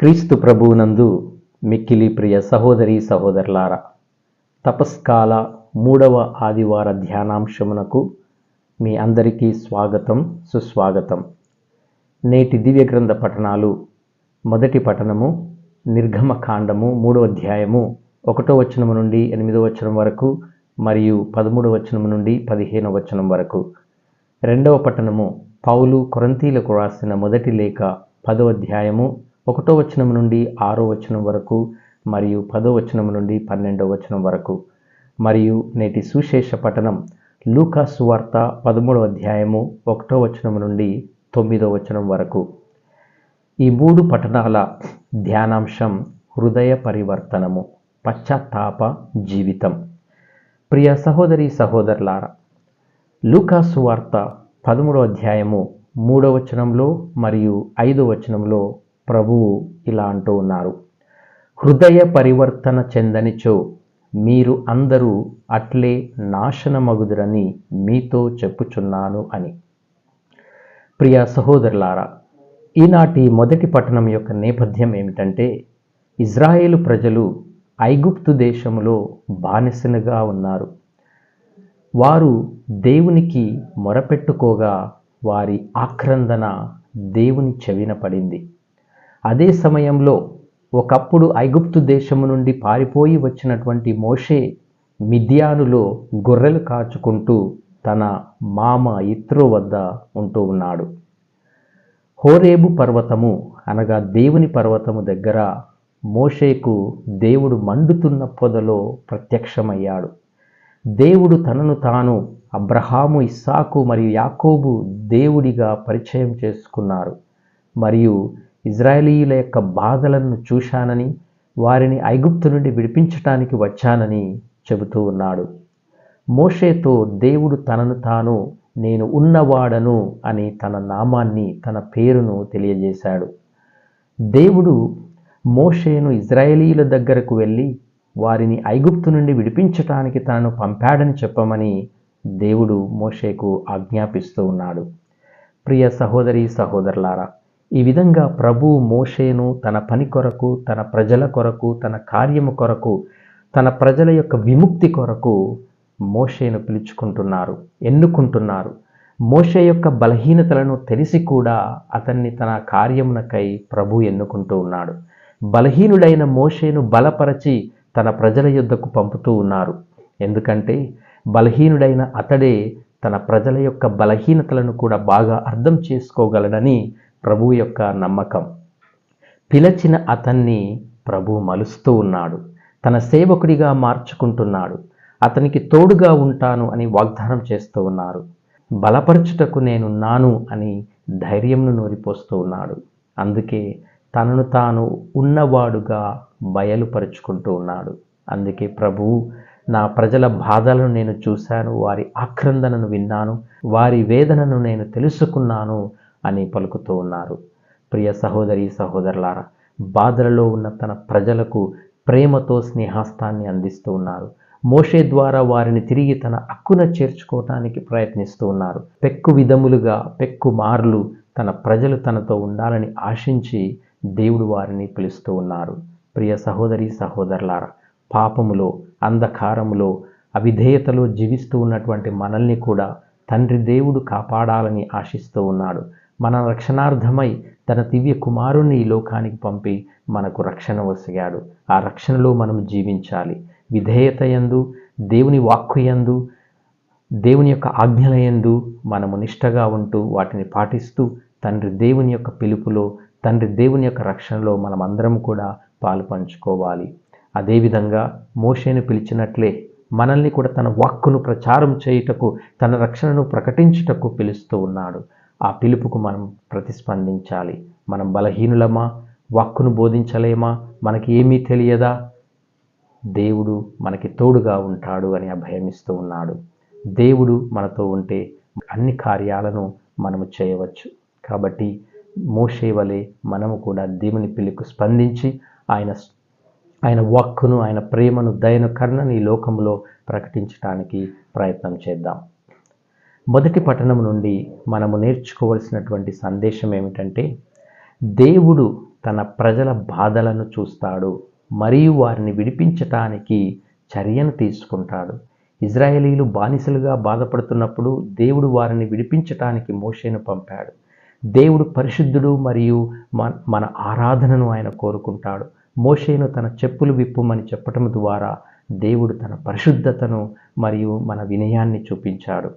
క్రీస్తు ప్రభువునందు మిక్కిలి ప్రియ సహోదరి సహోదరులారా తపస్కాల మూడవ ఆదివార ధ్యానాంశమునకు మీ అందరికీ స్వాగతం సుస్వాగతం. నేటి దివ్య గ్రంథ పఠనాలు మొదటి పఠనము నిర్గమకాండము మూడవ అధ్యాయము ఒకటో వచనము నుండి ఎనిమిదో వచనం వరకు మరియు పదమూడవ వచనము నుండి పదిహేనవ వచనం వరకు. రెండవ పట్టణము పౌలు కొరంతీలకు రాసిన మొదటి లేఖ పదో అధ్యాయము ఒకటో వచనం నుండి ఆరో వచనం వరకు మరియు పదో వచనం నుండి పన్నెండో వచనం వరకు. మరియు నేటి సుశేష పట్టణం లూకా సువార్త పదమూడవ అధ్యాయము ఒకటో వచనం నుండి తొమ్మిదో వచనం వరకు. ఈ మూడు పట్టణాల ధ్యానాంశం హృదయ పరివర్తనము పశ్చాత్తాప జీవితం. ప్రియ సహోదరి సహోదరులారా లూకా సువార్త పదమూడో అధ్యాయము మూడో వచనంలో మరియు ఐదో వచనంలో ప్రభువు ఇలా అంటూ ఉన్నారు. హృదయ పరివర్తన చెందనిచో మీరు అందరూ అట్లే నాశనమగుదురని మీతో చెప్పుచున్నాను అని. ప్రియ సహోదరులారా ఈనాటి మొదటి పట్టణం యొక్క నేపథ్యం ఏమిటంటే ఇజ్రాయేలు ప్రజలు ఐగుప్తు దేశంలో బానిసలుగా ఉన్నారు. వారు దేవునికి మొరపెట్టుకోగా వారి ఆక్రందన దేవుని చెవిన పడింది. అదే సమయంలో ఒకప్పుడు ఐగుప్తు దేశము నుండి పారిపోయి వచ్చినటువంటి మోషే మిథ్యానులో గొర్రెలు కాచుకుంటూ తన మామ ఇత్రో వద్ద ఉంటూ ఉన్నాడు. హోరేబు పర్వతము అనగా దేవుని పర్వతము దగ్గర మోషేకు దేవుడు మండుతున్న పొదలో ప్రత్యక్షమయ్యాడు. దేవుడు తనను తాను అబ్రహాము ఇస్సాకు మరియు యాకోబు దేవుడిగా పరిచయం చేసుకున్నారు. మరియు ఇజ్రాయేలీల యొక్క బాధలను చూశానని వారిని ఐగుప్తు నుండి విడిపించటానికి వచ్చానని చెబుతూ ఉన్నాడు. మోషేతో దేవుడు తనను తాను నేను ఉన్నవాడను అని తన నామాన్ని తన పేరును తెలియజేశాడు. దేవుడు మోషేను ఇజ్రాయేలీల దగ్గరకు వెళ్ళి వారిని ఐగుప్తు నుండి విడిపించటానికి తనను పంపాడని చెప్పమని దేవుడు మోషేకు ఆజ్ఞాపిస్తూ ఉన్నాడు. ప్రియ సహోదరి సహోదరులారా ఈ విధంగా ప్రభు మోషేను తన పని కొరకు తన ప్రజల కొరకు తన కార్యము కొరకు తన ప్రజల యొక్క విముక్తి కొరకు మోషేను పిలుచుకుంటున్నారు ఎన్నుకుంటున్నారు. మోషే యొక్క బలహీనతలను తెలిసి కూడా అతన్ని తన కార్యమునకై ప్రభు ఎన్నుకుంటూ ఉన్నాడు. బలహీనుడైన మోషేను బలపరచి తన ప్రజల యుద్ధకు పంపుతూ ఉన్నారు. ఎందుకంటే బలహీనుడైన అతడే తన ప్రజల యొక్క బలహీనతలను కూడా బాగా అర్థం చేసుకోగలడని ప్రభు యొక్క నమ్మకం. పిలచిన అతన్ని ప్రభు మలుస్తూ ఉన్నాడు. తన సేవకుడిగా మార్చుకుంటున్నాడు. అతనికి తోడుగా ఉంటాను అని వాగ్దానం చేస్తూ ఉన్నారు. బలపరచుటకు నేనున్నాను అని ధైర్యంను నూరిపోస్తూ ఉన్నాడు. అందుకే తనను తాను ఉన్నవాడుగా బయలుపరుచుకుంటూ ఉన్నాడు. అందుకే ప్రభువు నా ప్రజల బాధలను నేను చూశాను. వారి ఆక్రందనను విన్నాను. వారి వేదనను నేను తెలుసుకున్నాను. అని పలుకుతూ ఉన్నారు. ప్రియ సహోదరి సహోదరులారా బాధలలో ఉన్న తన ప్రజలకు ప్రేమతో స్నేహాస్తాన్ని అందిస్తూ ఉన్నారు. మోషే ద్వారా వారిని తిరిగి తన హక్కున చేర్చుకోవటానికి ప్రయత్నిస్తూ ఉన్నారు. పెక్కు విధములుగా పెక్కు మార్లు తన ప్రజలు తనతో ఉండాలని ఆశించి దేవుడు వారిని పిలుస్తూ ఉన్నారు. ప్రియ సహోదరి సహోదరులారా పాపములో అంధకారములో అవిధేయతలో జీవిస్తూ ఉన్నటువంటి మనల్ని కూడా తండ్రి దేవుడు కాపాడాలని ఆశిస్తూ ఉన్నాడు. మన రక్షణార్థమై తన దివ్య కుమారుణ్ణి ఈ లోకానికి పంపి మనకు రక్షణ వసిగాడు. ఆ రక్షణలో మనం జీవించాలి. విధేయత యందు దేవుని వాక్కు ఎందు దేవుని యొక్క ఆజ్ఞలయందు మనము నిష్టగా ఉంటూ వాటిని పాటిస్తూ తండ్రి దేవుని యొక్క పిలుపులో తండ్రి దేవుని యొక్క రక్షణలో మనం అందరం కూడా పాలు పంచుకోవాలి. అదేవిధంగా మోషేను పిలిచినట్లే మనల్ని కూడా తన వాక్కును ప్రచారం చేయుటకు తన రక్షణను ప్రకటించుటకు పిలుస్తూ ఉన్నాడు. ఆ పిలుపుకు మనం ప్రతిస్పందించాలి. మనం బలహీనులమా? వాక్కును బోధించలేమా? మనకి ఏమీ తెలియదా? దేవుడు మనకి తోడుగా ఉంటాడు అని అభయమిస్తూ ఉన్నాడు. దేవుడు మనతో ఉంటే అన్ని కార్యాలను మనము చేయవచ్చు. కాబట్టి మోషే వలె మనము కూడా దేవుని పిలుకు స్పందించి ఆయన ఆయన వాక్కును ఆయన ప్రేమను దయను కర్ణని ఈ లోకంలో ప్రకటించడానికి ప్రయత్నం చేద్దాం. మొదటి పట్టణం నుండి మనము నేర్చుకోవలసినటువంటి సందేశం ఏమిటంటే దేవుడు తన ప్రజల బాధలను చూస్తాడు మరియు వారిని విడిపించటానికి చర్యను తీసుకుంటాడు. ఇజ్రాయేలీలు బానిసలుగా బాధపడుతున్నప్పుడు దేవుడు వారిని విడిపించటానికి మోషేను పంపాడు. దేవుడు పరిశుద్ధుడు మరియు మన- మన ఆరాధనను ఆయన కోరుకుంటాడు. మోషేను తన చెప్పులు విప్పుమని చెప్పటం ద్వారా దేవుడు తన పరిశుద్ధతను మరియు మన వినయాన్ని చూపించాడు.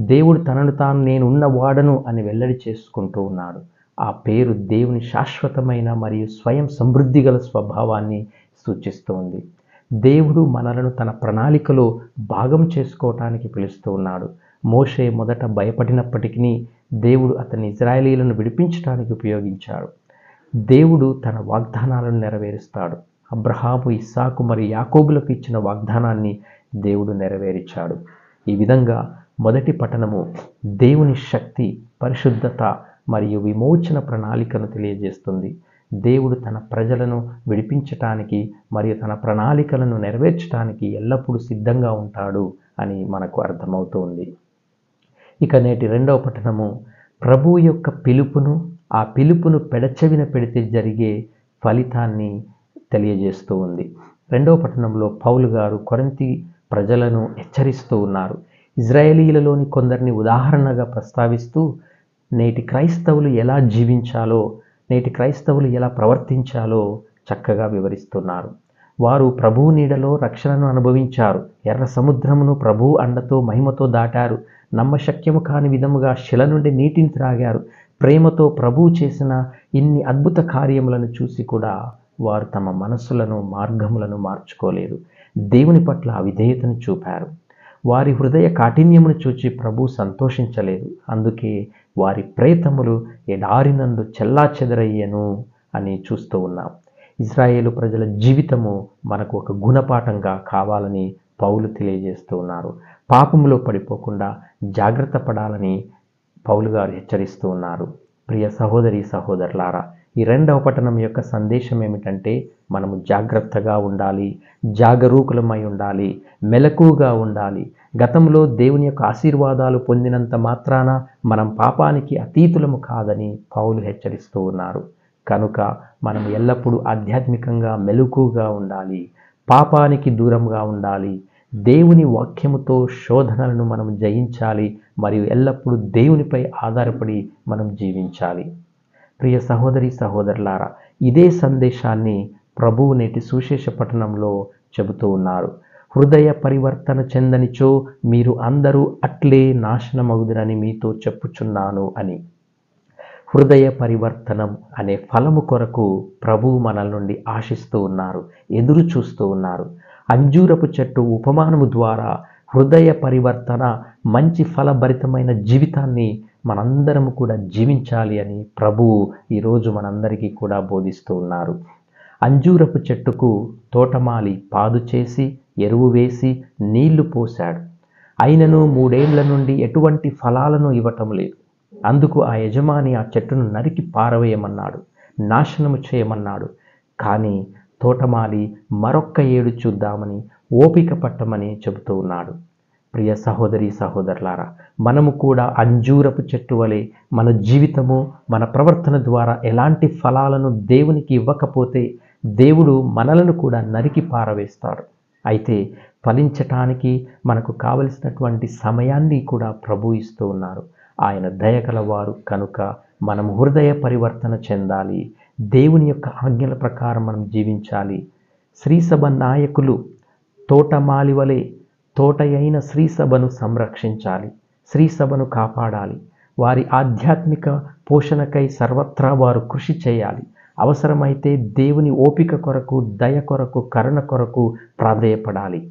దేవుడు తనను తాను నేను ఉన్నవాడను అని వెల్లడి చేసుకుంటూ ఉన్నాడు. ఆ పేరు దేవుని శాశ్వతమైన మరియు స్వయం సమృద్ధి గల స్వభావాన్ని సూచిస్తోంది దేవుడు మనలను తన ప్రణాళికలో భాగం చేసుకోవటానికి పిలుస్తూ ఉన్నాడు. మోషే మొదట భయపడినప్పటికీ దేవుడు అతని ఇజ్రాయేలీలను విడిపించడానికి ఉపయోగించాడు. దేవుడు తన వాగ్దానాలను నెరవేరుస్తాడు. అబ్రహాము ఇస్సాకు మరియు యాకోబులకు ఇచ్చిన వాగ్దానాన్ని దేవుడు నెరవేర్చాడు. ఈ విధంగా మొదటి పఠనము దేవుని శక్తి పరిశుద్ధత మరియు విమోచన ప్రణాళికను తెలియజేస్తుంది. దేవుడు తన ప్రజలను విడిపించటానికి మరియు తన ప్రణాళికలను నెరవేర్చడానికి ఎల్లప్పుడూ సిద్ధంగా ఉంటాడు అని మనకు అర్థమవుతోంది. ఇక నేటి రెండవ పఠనము ప్రభు యొక్క పిలుపును ఆ పిలుపును పెడచెవిన పెడితే జరిగే ఫలితాన్ని తెలియజేస్తూ ఉంది. రెండవ పట్టణంలో పౌలు గారు కొరంతి ప్రజలను హెచ్చరిస్తూ ఉన్నారు. ఇజ్రాయేలీలలోని కొందరిని ఉదాహరణగా ప్రస్తావిస్తూ నేటి క్రైస్తవులు ఎలా జీవించాలో నేటి క్రైస్తవులు ఎలా ప్రవర్తించాలో చక్కగా వివరిస్తున్నారు. వారు ప్రభువు నీడలో రక్షణను అనుభవించారు. ఎర్ర సముద్రమును ప్రభు అండతో మహిమతో దాటారు. నమ్మశక్యము కాని విధముగా శిల నుండి నీటిని త్రాగారు. ప్రేమతో ప్రభువు చేసిన ఇన్ని అద్భుత కార్యములను చూసి కూడా వారు తమ మనస్సులను మార్గములను మార్చుకోలేదు. దేవుని పట్ల అవిధేయతను చూపారు. వారి హృదయ కాఠిన్యమును చూచి ప్రభు సంతోషించలేదు. అందుకే వారి ప్రేతములు ఎడారినందు చెల్లా చెదరయ్యను అని చూస్తూ ఉన్నాం. ఇజ్రాయేలు ప్రజల జీవితము మనకు ఒక గుణపాఠంగా కావాలని పౌలు తెలియజేస్తూ ఉన్నారు. పాపములో పడిపోకుండా జాగ్రత్త పడాలని పౌలు గారు హెచ్చరిస్తూ ఉన్నారు. ప్రియ సహోదరి సహోదరులారా ఈ రెండవ పట్టణం యొక్క సందేశం ఏమిటంటే మనము జాగ్రత్తగా ఉండాలి జాగరూకులమై ఉండాలి మెలకుగా ఉండాలి. గతంలో దేవుని యొక్క ఆశీర్వాదాలు పొందినంత మాత్రాన మనం పాపానికి అతీతులము కాదని పౌలు హెచ్చరిస్తూ ఉన్నారు. కనుక మనం ఎల్లప్పుడూ ఆధ్యాత్మికంగా మెలకుగా ఉండాలి పాపానికి దూరంగా ఉండాలి. దేవుని వాక్యముతో శోధనలను మనం జయించాలి మరియు ఎల్లప్పుడూ దేవునిపై ఆధారపడి మనం జీవించాలి. ప్రియ సహోదరి సహోదరులారా ఇదే సందేశాన్ని ప్రభువు నేటి సుశేష పట్టణంలో చెబుతూ ఉన్నారు. హృదయ పరివర్తన చెందనిచో మీరు అందరూ అట్లే నాశనమగుదురని మీతో చెప్పుచున్నాను అని. హృదయ పరివర్తనం అనే ఫలము కొరకు ప్రభువు మనల్ నుండి ఆశిస్తూ ఉన్నారు ఎదురు చూస్తూ ఉన్నారు. అంజూరపు చెట్టు ఉపమానము ద్వారా హృదయ పరివర్తన మంచి ఫలభరితమైన జీవితాన్ని మనందరము కూడా జీవించాలి అని ప్రభువు ఈరోజు మనందరికీ కూడా బోధిస్తూ ఉన్నారు. అంజూరపు చెట్టుకు తోటమాలి పాదు చేసి ఎరువు వేసి నీళ్ళు పోశాడు. అయినను మూడేండ్ల నుండి ఎటువంటి ఫలాలను ఇవ్వటం లేదు. అందుకు ఆ యజమాని ఆ చెట్టును నరికి పారవేయమన్నాడు నాశనము చేయమన్నాడు. కానీ తోటమాలి మరొక్క ఏడు చూద్దామని ఓపిక పట్టమని చెబుతూ ఉన్నాడు. ప్రియ సహోదరి సహోదరులారా మనము కూడా అంజూరపు చెట్టు వలె మన జీవితము మన ప్రవర్తన ద్వారా ఎలాంటి ఫలాలను దేవునికి ఇవ్వకపోతే దేవుడు మనలను కూడా నరికి పారవేస్తాడు అయితే ఫలించటానికి మనకు కావలసినటువంటి సమయాన్ని కూడా ప్రభు ఇస్తూ ఉన్నారు. ఆయన దయగలవారు కనుక మనం హృదయ పరివర్తన చెందాలి. దేవుని యొక్క ఆజ్ఞల ప్రకారం మనం జీవించాలి. శ్రీసభ నాయకులు తోటమాలి వలె తోటయైన శ్రీసభను సంరక్షించాలి శ్రీసభను కాపాడాలి. వారి ఆధ్యాత్మిక పోషణకై సర్వత్రా వారు కృషి చేయాలి. అవసరమైతే దేవుని ఓపిక కొరకు దయ కొరకు కరుణ కొరకు ప్రాధేయపడాలి.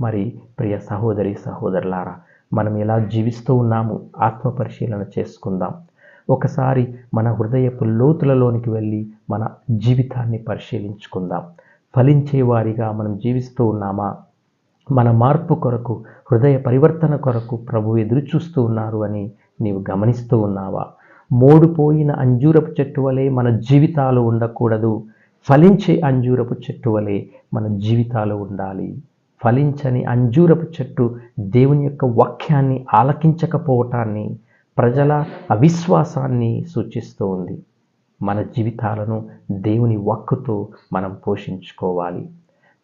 మరి ప్రియ సహోదరి సహోదరులారా మనం ఎలా జీవిస్తూ ఉన్నాము. ఆత్మ పరిశీలన చేసుకుందాం. ఒకసారి మన హృదయపు లోతులలోనికి వెళ్ళి మన జీవితాన్ని పరిశీలించుకుందాం. ఫలించే వారిగా మనం జీవిస్తూ ఉన్నామా? మన మార్పు కొరకు హృదయ పరివర్తన కొరకు ప్రభు ఎదురు చూస్తూ ఉన్నారు అని నీవు గమనిస్తూ ఉన్నావా? మోడుపోయిన అంజూరపు చెట్టు వలె మన జీవితాలు ఉండకూడదు. ఫలించే అంజూరపు చెట్టు వలె మన జీవితాలు ఉండాలి. ఫలించని అంజూరపు చెట్టు దేవుని యొక్క వాక్యాన్ని ఆలకించకపోవటాన్ని ప్రజల అవిశ్వాసాన్ని సూచిస్తూ ఉంది. మన జీవితాలను దేవుని వాక్కుతో మనం పోషించుకోవాలి.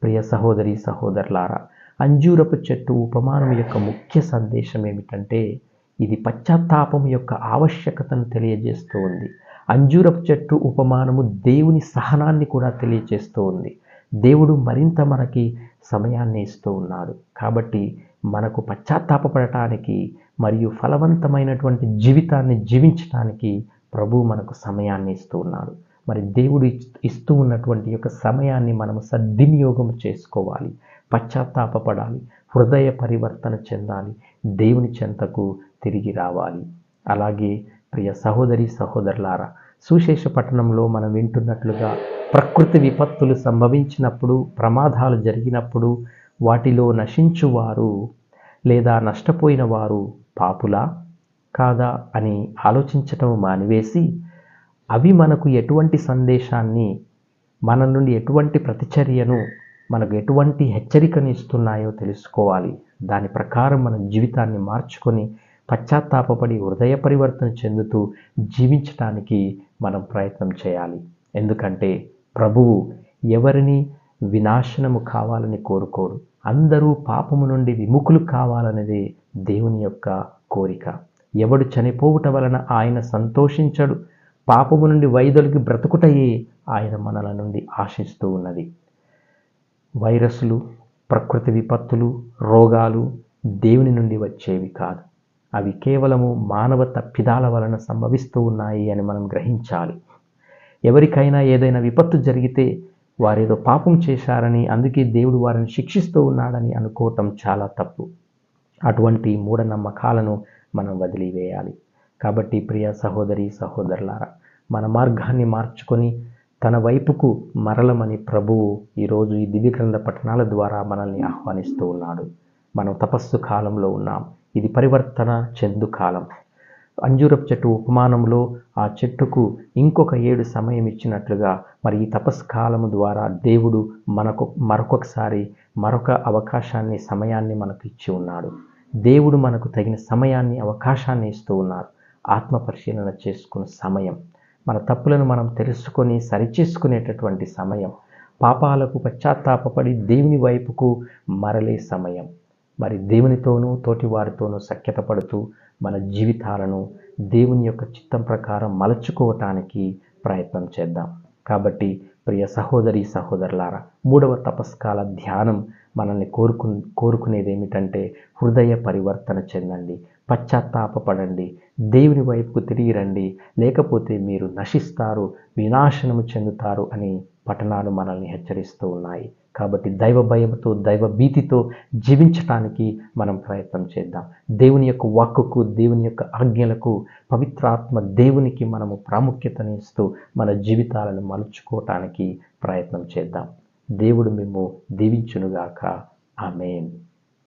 ప్రియ సహోదరి సహోదరులారా అంజూరపు చెట్టు ఉపమానం యొక్క ముఖ్య సందేశం ఏమిటంటే ఇది పశ్చాత్తాపం యొక్క ఆవశ్యకతను తెలియజేస్తూ ఉంది. అంజూరపు చెట్టు ఉపమానము దేవుని సహనాన్ని కూడా తెలియజేస్తూ ఉంది. దేవుడు మరింత మనకి సమయాన్ని ఇస్తూ ఉన్నాడు. కాబట్టి మనకు పశ్చాత్తాపడటానికి మరియు ఫలవంతమైనటువంటి జీవితాన్ని జీవించడానికి ప్రభు మనకు సమయాన్ని ఇస్తూ ఉన్నాడు. మరి దేవుడు ఇస్తూ ఉన్నటువంటి యొక్క సమయాన్ని మనం సద్వినియోగం చేసుకోవాలి. పశ్చాత్తాపడాలి హృదయ పరివర్తన చెందాలి. దేవుని చెంతకు తిరిగి రావాలి. అలాగే ప్రియ సహోదరి సహోదరులారా సుశేష పట్టణంలో మనం వింటున్నట్లుగా ప్రకృతి విపత్తులు సంభవించినప్పుడు ప్రమాదాలు జరిగినప్పుడు వాటిలో నశించువారు లేదా నష్టపోయిన వారు పాపులా? కాదా అని ఆలోచించటం మానివేసి అవి మనకు ఎటువంటి సందేశాన్ని మన నుండి ఎటువంటి ప్రతిచర్యను మనకు ఎటువంటి హెచ్చరికను ఇస్తున్నాయో తెలుసుకోవాలి. దాని ప్రకారం మన జీవితాన్ని మార్చుకొని పశ్చాత్తాపడి హృదయ పరివర్తన చెందుతూ జీవించటానికి మనం ప్రయత్నం చేయాలి. ఎందుకంటే ప్రభువు ఎవరిని వినాశనము కావాలని కోరుకోడు. అందరూ పాపము నుండి విముఖులు కావాలనేదే దేవుని యొక్క కోరిక. ఎవడు చనిపోవుట వలన ఆయన సంతోషించడు పాపము నుండి వైదొలికి బ్రతుకుటయే ఆయన మనల నుండి ఆశిస్తూ ఉన్నది. వైరస్లు ప్రకృతి విపత్తులు రోగాలు దేవుని నుండి వచ్చేవి కాదు. అవి కేవలము మానవ తప్పిదాల వలన సంభవిస్తూ ఉన్నాయి అని మనం గ్రహించాలి. ఎవరికైనా ఏదైనా విపత్తు జరిగితే వారేదో పాపం చేశారని అందుకే దేవుడు వారిని శిక్షిస్తూ ఉన్నాడని అనుకోవటం చాలా తప్పు. అటువంటి మూఢనమ్మకాలను మనం వదిలివేయాలి. కాబట్టి ప్రియ సహోదరి సహోదరులారా మన మార్గాన్ని మార్చుకొని తన వైపుకు మరలమని ప్రభువు ఈరోజు ఈ దివ్యగ్రంథ పట్టణాల ద్వారా మనల్ని ఆహ్వానిస్తూ ఉన్నాడు. మనం తపస్సు కాలంలో ఉన్నాం. ఇది పరివర్తన చెందు కాలం. అంజూరపు చెట్టు ఉపమానంలో ఆ చెట్టుకు ఇంకొక ఏడు సమయం ఇచ్చినట్లుగా మరి ఈ తపస్కాలము ద్వారా దేవుడు మనకు మరొకసారి మరొక అవకాశాన్ని సమయాన్ని మనకు ఇచ్చి ఉన్నాడు. దేవుడు మనకు తగిన సమయాన్ని అవకాశాన్ని ఇస్తూ ఉన్నారు. ఆత్మ పరిశీలన చేసుకున్న సమయం. మన తప్పులను మనం తెలుసుకొని సరిచేసుకునేటటువంటి సమయం. పాపాలకు పశ్చాత్తాపడి దేవుని వైపుకు మరలే సమయం. మరి దేవునితోనూ తోటివారితోనూ సఖ్యత పడుతూ మన జీవితాలను దేవుని యొక్క చిత్తం ప్రకారం మలచుకోవటానికి ప్రయత్నం చేద్దాం. కాబట్టి ప్రియ సహోదరి సహోదరులారా మూడవ తపస్కాల ధ్యానం మనల్ని కోరుకు కోరుకునేది ఏమిటంటే హృదయ పరివర్తన చెందండి. పశ్చాత్తాపడండి దేవుని వైపుకు తిరిగి రండి. లేకపోతే మీరు నశిస్తారు వినాశనము చెందుతారు అని పట్టణాలు మనల్ని హెచ్చరిస్తూ ఉన్నాయి. కాబట్టి దైవ భయంతో దైవ భీతితో జీవించటానికి మనం ప్రయత్నం చేద్దాం. దేవుని యొక్క వాక్కుకు దేవుని యొక్క ఆజ్ఞలకు పవిత్రాత్మ దేవునికి మనము ప్రాముఖ్యతని ఇస్తూ మన జీవితాలను మలుచుకోవటానికి ప్రయత్నం చేద్దాం. దేవుడు మేము దీవించునుగాక. ఆమెన్.